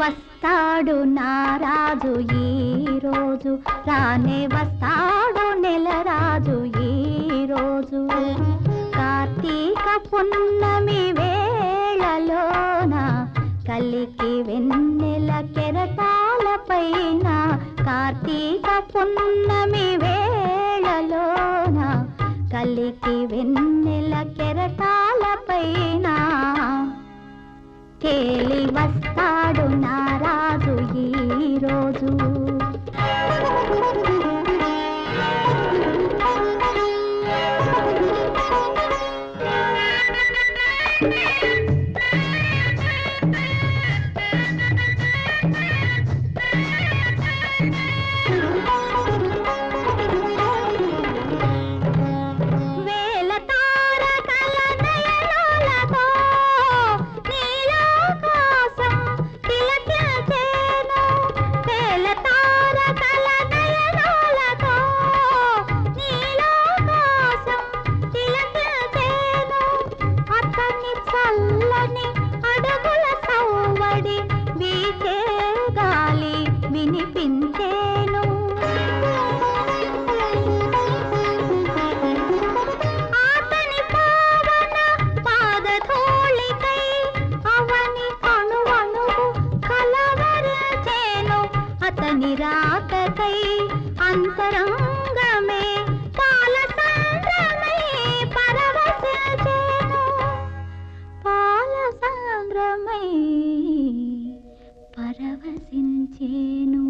వస్తాడు నారాజు ఈ రోజు. రానే వస్తాడు నెల రాజు ఈ రోజు. కార్తీక పున్నమి వేళలోన కలికి వెన్నెల కెరటాల పైన కార్తీక పున్నమి వేళలోన కలికి వెన్నెల కెరటాల పైన కేలి వస్తాడు నారాజు ఈరోజు రోజు. వినిపించేను ఆతని పావన పాదధూళికై అవని అణువణువు కలవరచేను. అతని రాకకై అంతరంగమే చేను.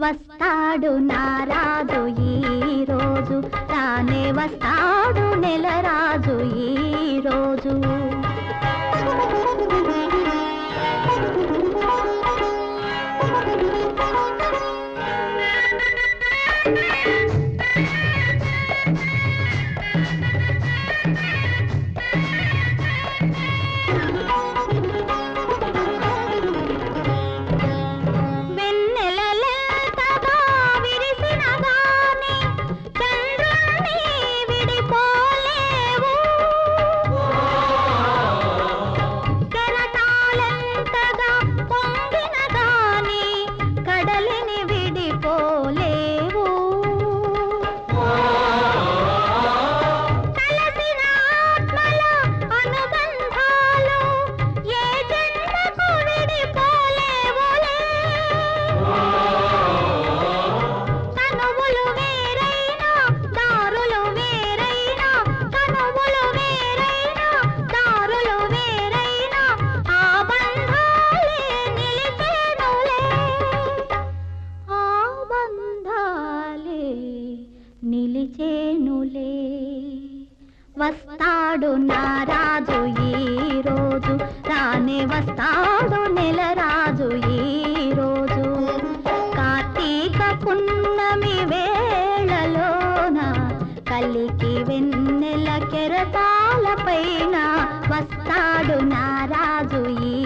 వస్తాడు నారాజు ఈ రోజు తానే వస్తాడు నెల రాజు ఈ వస్తాడు నా రాజు ఈ రోజు. రానే వస్తాడు నెల రాజు ఈ రోజు. కార్తీక పున్నమి వేళలోన కలికి వెన్నెల కెరతాల పైన వస్తాడు నా రాజు ఈ